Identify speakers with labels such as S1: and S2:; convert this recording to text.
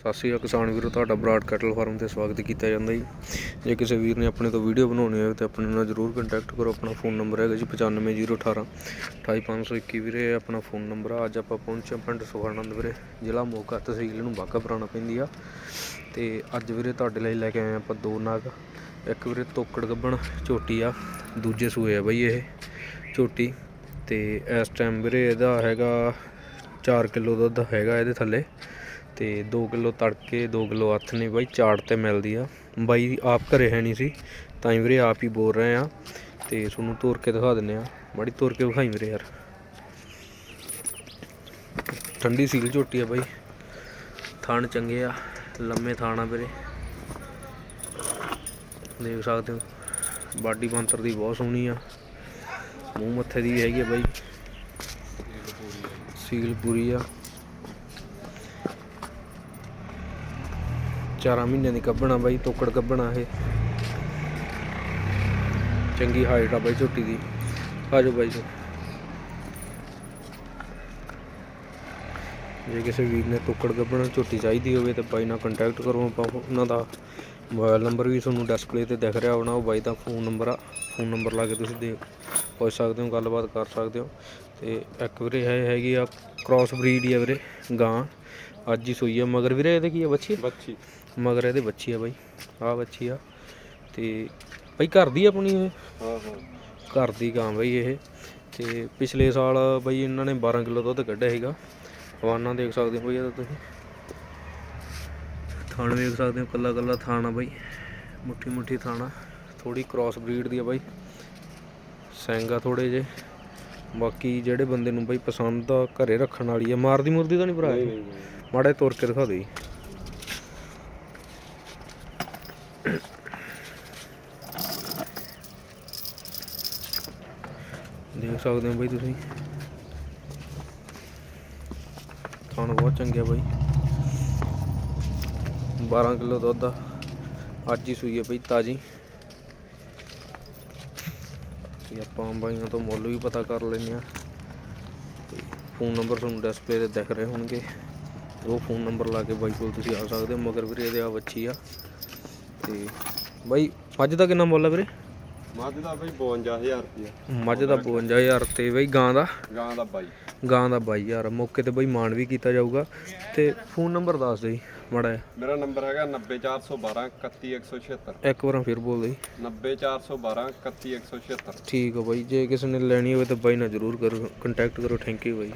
S1: ਸਤਿ ਸ਼੍ਰੀ ਅਕਾਲ ਕਿਸਾਨ ਵੀਰੋ, ਤੁਹਾਡਾ ਬਰਾਡ ਕੈਟਲ ਫਾਰਮ ਤੇ ਸਵਾਗਤ ਕੀਤਾ ਜਾਂਦਾ ਜੀ। ਜੇ ਕਿਸੇ ਵੀਰ ਨੇ ਆਪਣੇ ਤੋਂ ਵੀਡੀਓ ਬਣਾਉਣੀ ਹੋਵੇ ਤਾਂ ਆਪਣੇ ਨਾਲ ਜਰੂਰ ਕੰਟੈਕਟ ਕਰੋ, ਆਪਣਾ ਫੋਨ ਨੰਬਰ ਹੈਗਾ ਜੀ 95018 28521 ਵੀਰੇ ਇਹ ਆਪਣਾ ਫੋਨ ਨੰਬਰ ਆ, ਅੱਜ ਆਪਾਂ ਪਹੁੰਚੇ ਪਿੰਡ ਸੁਖਾਨੰਦ ਵੀਰੇ, ਜ਼ਿਲ੍ਹਾ ਮੋਗਾ, ਤਹਿਸੀਲ ਨੂੰ ਬਾਗਾ ਪੁਰਾਣਾ ਪੈਂਦੀ ਆ। ਤੇ ਅੱਜ ਵੀਰੇ ਤੁਹਾਡੇ ਲਈ ਲੈ ਕੇ ਆਏ ਹਾਂ ਆਪਾਂ ਦੋ ਨਾਗ, ਇੱਕ ਵੀਰੇ ਤੋਕੜ ਗੱਬਣ ਝੋਟੀ ਆ, ਦੂਜੇ ਸੂਏ ਆ ਬਈ ਇਹ ਝੋਟੀ। ਤੇ ਇਸ ਟਾਈਮ ਵੀਰੇ ਇਹਦਾ ਹੈਗਾ 4 ਕਿਲੋ ਦੁੱਧ ਹੈਗਾ ਇਹਦੇ ਥੱਲੇ। ਤੇ 2 ਕਿਲੋ ਤੜਕੇ 2 ਕਿਲੋ ਹੱਥ ਨੇ ਬਾਈ, ਚਾਟ ਤੇ ਮਿਲਦੀ ਆ। ਬਾਈ ਆਪ ਘਰੇ ਹੈ ਨਹੀਂ ਸੀ, ਤਾਂ ਹੀ ਵੀਰੇ ਆਪ ਹੀ ਬੋਲ ਰਹੇ ਆ। ਤੇ ਤੁਹਾਨੂੰ ਤੋਰ ਕੇ ਦਿਖਾ ਦਿੰਨੇ ਆ। ਬੜੀ ਤੋਰ ਕੇ ਵਿਖਾਈ ਵੀਰੇ ਯਾਰ। ਠੰਡੀ ਸੀਲ ਝੋਟੀ ਆ ਬਾਈ। ਥਣ ਚੰਗੇ ਆ, ਲੰਮੇ ਥਾਣਾ ਵੀਰੇ। ਦੇਖ ਸਕਦੇ ਹੋ, ਬਾਡੀ ਬੰਤਰ ਦੀ ਬਹੁਤ ਸੋਹਣੀ ਆ। ਮੂੰਹ ਮੱਥੇ ਦੀ ਹੈਗੀ ਆ ਬਾਈ। ਸੀਲ ਪੂਰੀ ਆ। ਚਾਰਾਂ ਮਹੀਨਿਆਂ ਦੀ ਕੱਢਣਾ ਬਾਈ, ਤੋਕੜ ਕੱਬਣਾ ਇਹ। ਚੰਗੀ ਹਾਈਟ ਆ ਬਾਈ ਝੋਟੀ ਦੀ। ਆਜੋ ਬਾਈ ਜੀ। ਜੇ ਕਿਸੇ ਵੀਰ ਨੇ ਤੋਕੜ ਕੱਢਣਾ ਝੋਟੀ ਚਾਹੀਦੀ ਹੋਵੇ ਤਾਂ ਬਾਈ ਨਾਲ ਕੰਟੈਕਟ ਕਰੋ ਆਪਾਂ, ਉਹਨਾਂ ਦਾ ਮੋਬਾਈਲ ਨੰਬਰ ਵੀ ਤੁਹਾਨੂੰ ਡਿਸਪਲੇ ਤੇ ਦਿਖ ਰਿਹਾ ਹੋਣਾ, ਉਹ ਬਾਈ ਦਾ ਫੋਨ ਨੰਬਰ ਆ। ਫੋਨ ਨੰਬਰ ਲਾ ਕੇ ਤੁਸੀਂ ਦੇ, ਪੁੱਛ ਸਕਦੇ ਹੋ, ਗੱਲਬਾਤ ਕਰ ਸਕਦੇ ਹੋ। ਤੇ ਇੱਕ ਵੀਰੇ ਹੈ, ਹੈਗੀ ਆ ਕ੍ਰਾਸ ਬਰੀਡ ਹੀ ਆ ਵੀਰੇ, ਗਾਂ। ਅੱਜ ਹੀ ਸੂਈ ਆ। ਮਗਰ ਵੀਰੇ ਇਹਦੇ ਕੀ ਆ? ਬੱਚੀ
S2: ਬੱਚੀ
S1: ਮਗਰ ਇਹਦੇ ਬੱਚੀ ਆ ਬਾਈ। ਆਹ ਬੱਚੀ ਆ। ਤੇ ਬਾਈ ਘਰ ਦੀ ਆਪਣੀ ਇਹ?
S2: ਹਾਂ ਹਾਂ।
S1: ਘਰ ਦੀ ਗਾਂ ਬਈ ਇਹ। ਤੇ ਪਿਛਲੇ ਸਾਲ ਬਈ ਇਹਨਾਂ ਨੇ 12 ਕਿਲੋ ਦੁੱਧ ਕੱਢਿਆ ਸੀਗਾ। ਹਵਾਨਾ ਦੇਖ ਸਕਦੇ ਹੋ ਬਈ ਇਹਦਾ ਤੁਸੀਂ। ਥਾਣ ਵੇਖ ਸਕਦੇ ਹੋ ਕੱਲਾ ਕੱਲਾ ਥਾਣ ਆ ਬਈ। ਮੁੱਠੀ ਮੁੱਠੀ ਥਾਣਾ ਥੋੜੀ ਕ੍ਰਾਸ ਬਰੀਡ ਦੀ ਆ ਬਾਈ। ਸੈਂਗਾ ਥੋੜੇ ਜੇ ਬਾਕੀ ਜਿਹੜੇ ਬੰਦੇ ਨੂੰ ਬਈ ਪਸੰਦ ਆ ਘਰੇ ਰੱਖਣ ਵਾਲੀ ਆ। ਮਾਰਦੀ ਮੁਰਦੀ ਤਾਂ ਨਹੀਂ ਭਰਾ ਇਹ? ਮਾੜੇ ਨਹੀਂ ਤੁਰ ਕੇ ਦਿਖਾ ਦੇ ਜੀ। ਦੇਖ ਸਕਦੇ ਹੋ ਬਾਈ ਤੁਸੀਂ। ਤੁਹਾਨੂੰ ਬਹੁਤ ਚੰਗਿਆ ਬਾਈ। 12 ਕਿਲੋ ਦੁੱਧ ਆ। ਅੱਜ ਹੀ ਸੂਈ ਹੈ ਬਈ ਤਾਜੀ। ਤੇ ਆਪਾਂ ਬਾਈਆਂ ਤੋਂ ਮੁੱਲ ਵੀ ਪਤਾ ਕਰ ਲੈਂਦੇ ਆ ਫੋਨ ਨੰਬਰ ਤੁਹਾਨੂੰ ਡਿਸਪਲੇ ਤੇ ਦਿਖ ਰਹੇ ਹੋਣਗੇ। ਉਹ ਫੋਨ ਨੰਬਰ ਲਾ ਕੇ ਬਾਈ ਕੋਲ ਤੁਸੀਂ ਆ ਸਕਦੇ ਹੋ ਮਗਰ ਵੀਰੇ ਇਹਦੇ ਆ ਬੱਚੀ ਆ। ਤੇ ਬਾਈ ਮੱਝ ਦਾ ਕਿੰਨਾ ਮੁੱਲ ਆ ਵੀਰੇ?
S2: ਮੱਝ ਦਾ ਬਈ 52000 ਰੁਪਇਆ
S1: ਮੱਝ ਦਾ 52000 ਤੇ ਬਾਈ ਗਾਂ ਦਾ?
S2: ਗਾਂ ਦਾ ਬਾਈ।
S1: ਗਾਂ ਦਾ 22000 ਮੌਕੇ ਤੇ ਬਾਈ ਮਾਨ ਵੀ ਕੀਤਾ ਜਾਊਗਾ। ਤੇ ਫੋਨ ਨੰਬਰ ਦੱਸ ਦੇ ਜੀ ਮਾੜਾ।
S2: ਮੇਰਾ ਨੰਬਰ ਹੈਗਾ 90412 31176
S1: ਇੱਕ ਵਾਰ ਫਿਰ ਬੋਲ ਦੇ। ਜੀ।
S2: 90412 31176
S1: ਠੀਕ ਆ ਬਾਈ ਜੇ ਕਿਸੇ ਨੇ ਲੈਣੀ ਹੋਵੇ ਤਾਂ ਬਾਈ ਨਾਲ ਜ਼ਰੂਰ ਕਰੋ ਕੰਟੈਕਟ ਕਰੋ ਥੈਂਕ ਯੂ ਬਾਈ।